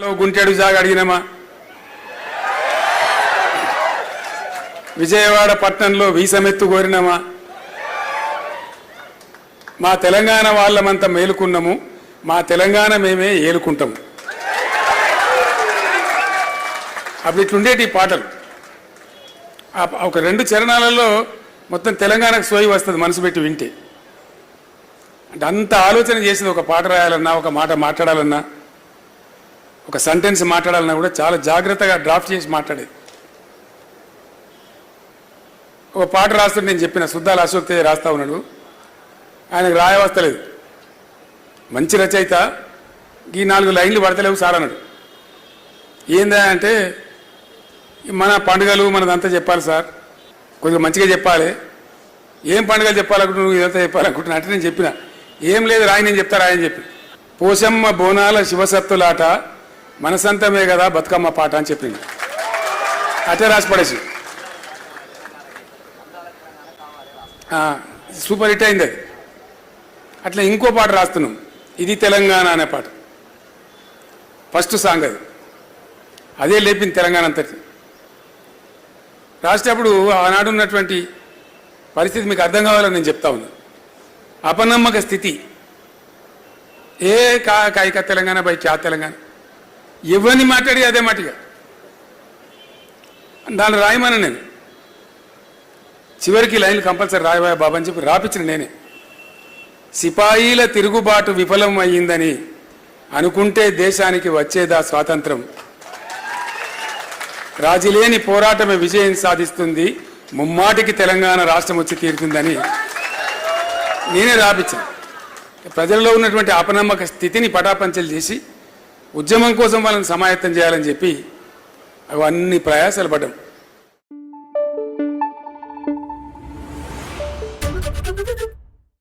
గుంటెడు సాగు అడిగినామా? విజయవాడ పట్టణంలో వీసమెత్తు కోరినామా? మా తెలంగాణ వాళ్ళమంతా మేలుకున్నాము మా తెలంగాణ మేమే ఏలుకుంటాము. అప్పుడు ఇట్లుండేటి పాటలు. ఒక రెండు చరణాలలో మొత్తం తెలంగాణకు సోయి వస్తుంది మనసు పెట్టి వింటే. అంటే అంత ఆలోచన చేసింది ఒక పాట రాయాలన్నా ఒక మాట మాట్లాడాలన్నా ఒక సెంటెన్స్ మాట్లాడాలన్నా కూడా చాలా జాగ్రత్తగా డ్రాఫ్ట్ చేసి మాట్లాడేది ఒక పాట రాస్తుంటే నేను చెప్పిన సుద్దాల అశోక్ తేజ రాస్తా ఉన్నాడు. ఆయనకు రాయవస్తలేదు మంచి రచయిత ఈ నాలుగు లైన్లు పడతలేవు సార్ అన్నాడు. ఏందా అంటే మన పండుగలు మనదంతా చెప్పాలి సార్. కొద్దిగా మంచిగా చెప్పాలి. ఏం పండుగలు చెప్పాలనుకుంటున్నా నువ్వు ఇదంతా చెప్పాలనుకుంటున్నా అంటే నేను చెప్పిన. ఏం లేదు రాయి నేను చెప్తా రాయని చెప్పి. పోషమ్మ బోనాల శివసత్తులాట మనసంతమే కదా బతుకమ్మ పాట అని చెప్పింది. అటే రాసి పడేసి. సూపర్ హిట్ అయింది అది. అట్లా ఇంకో పాట రాస్తున్నాం. ఇది తెలంగాణ అనే పాట. ఫస్ట్ సాంగ్ అది. అదే లేపింది తెలంగాణ అంతటి. రాసేటప్పుడు ఆనాడు ఉన్నటువంటి పరిస్థితి మీకు అర్థం కావాలని నేను చెప్తా ఉన్నా. అపనమ్మక స్థితి. ఏ కా కాయిక తెలంగాణ బై క్యా తెలంగాణ. ఎవరిని మాట్లాడి అదే మాటిగా? దాన్ని రాయమని నేను. చివరికి లైన్లు కంపల్సరీ రాయబాయ బాబా అని చెప్పి రాపించిన నేనే. సిపాయిల తిరుగుబాటు విఫలం అయ్యిందని అనుకుంటే దేశానికి వచ్చేదా స్వాతంత్రం? రాజీలేని పోరాటమే విజయం సాధిస్తుంది ముమ్మాటికి తెలంగాణ రాష్ట్రం వచ్చి తీరుతుందని నేనే రాపించాను ప్రజల్లో ఉన్నటువంటి అపనమ్మక స్థితిని పటాపంచలు చేసి ఉద్యమం కోసం వాళ్ళని సమాయత్తం చేయాలని చెప్పి అవన్నీ ప్రయాసాలు పడ్డాం.